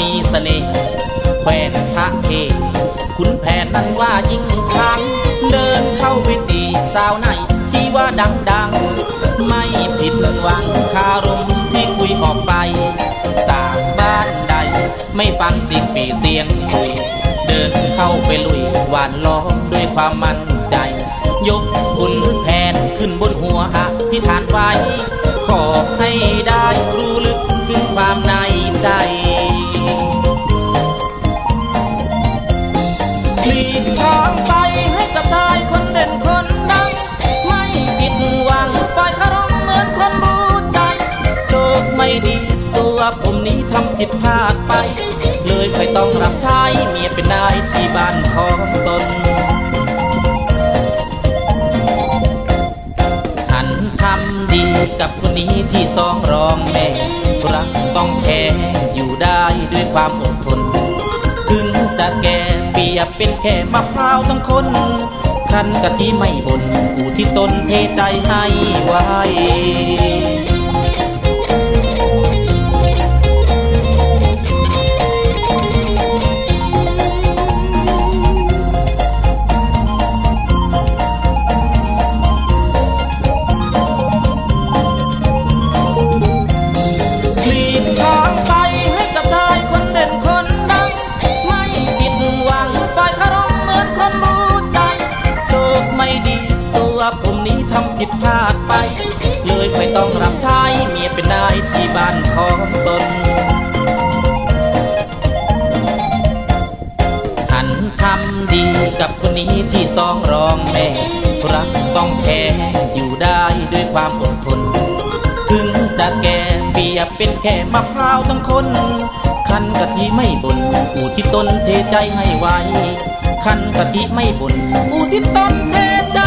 น่ห์แควนพระเทคุณแผนนั้นว่ายิ่งครั้งเดินเข้าไปจีสาวไหนที่ว่าดังๆไม่ผิดหวังคารมที่คุยออกไป สางบ้านใด ไม่ฟังเสียงปีเสียงคุยเดินเข้าไปลุยหวานล้อมด้วยความมั่นใจ ยกคุณแผนขึ้นบนหัวอธิษฐานไว้ ขอให้ หลีกทางไปให้กับชายคนเด่นคนดัง ไม่ผิดหวังปล่อยคารมเหมือนคนรู้ใจ โชคไม่ดีตัวผมนี้ทำผิดพลาดไป เลยค่อยต้องรับใช้เมียเป็นนายที่บ้านของตนหันทำดีกับคนนี้ที่สองรองแม่รักต้องแพ้อยู่ได้ด้วยความอดทน ถึงจะแก่ ปียบเป็นแค่มะพร้าวต้องคนคันกะทิไม่บนอูที่ตนเทใจให้ไว้ ดพลาดไป เลยค่ต้องรับใช้เมียเป็นนายที่บ้านของตนหันทำดีกับคนนี้ที่สองรองแม่ รักต้องแพ้อยู่ได้ด้วยความอดทน ถึงจะแก่เปียบเป็นแค่มะพร้าวต้องคนคันกะทิไม่บนอูที่ตนเทใจให้ไว้คันกะทิไม่บนอูที่ตนเทใจ